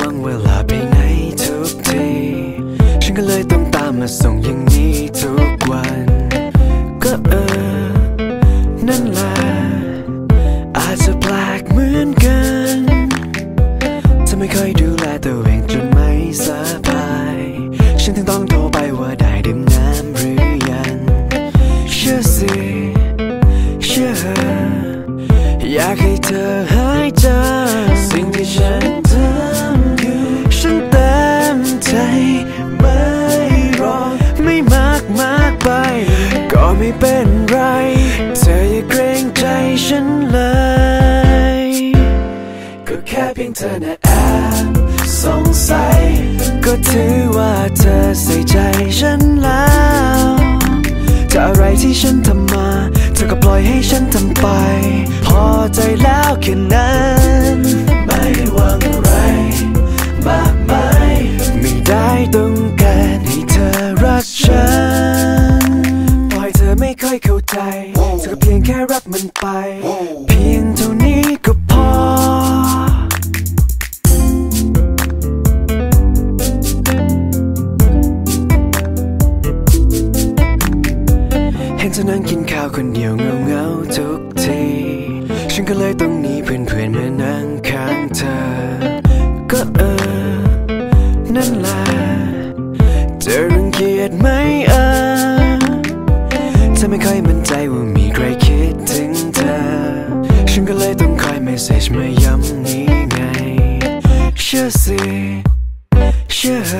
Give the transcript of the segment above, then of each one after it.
วังเวลาไปไหนทุกที ฉันก็เลยต้องตามมาส่งอย่างนี้ทุกวัน ก็เออ นั่นแหละอาจจะแปลกเหมือนกันเธอไม่ค่อยดูแลตัวเองจนไม่สบาย ฉันถึงต้องโทรไปว่าได้ดื่มน้ำหรือยัง เชื่อสิ เชื่อ อยากให้เธอ ไม่รอไม่มากมากไป ก็ไม่เป็นไร เธออย่าเกรงใจฉันเลย ก็แค่เพียงเธอนะแอบสงสัย ก็ถือว่าเธอใส่ใจ ไม่ค่อยเข้าใจเธอก็เพียงแค่รับมันไป เพียงเท่านี้ก็พอเห็นเธอนั่งกินข้าวคนเดียวเงาเงาๆทุกที ฉันก็เลยต้องหนีเพื่อนเพื่อนๆมานั่งข้างเธอ ก็เออ นั่นแหละจะรังเกียจไหมเออเธอไม่ค่อยมั่นใจว่ามีใครคิดถึงเธอ ฉันก็เลยต้องคอยเมสเซจมาย้ำนี้ไง เชื่อสิเชื่อ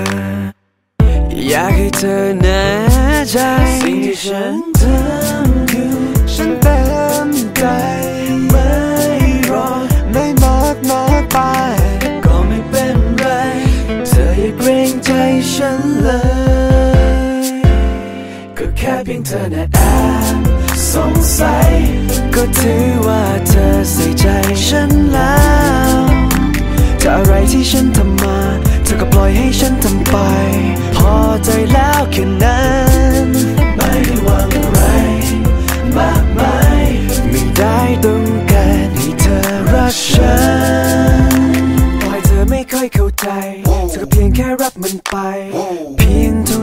อยากให้เธอแน่ใจ สิ่งที่ฉันทำคือฉันเต็ม็แค่เพียงเธอนะแอบสงสัย ก็ถือว่าเธอใส่ใจฉันแล้วจะอะไรที่ฉันทำมา เธอก็ปล่อยให้ฉันทำไป พอใจแล้วแค่นั้นไม่ได้หวังอะไรมากมายไม่ได้ต้องการให้เธอรักฉันปล่อยเธอไม่ค่อยเข้าใจ เธอก็เพียงแค่รับมันไป เพียงเท่า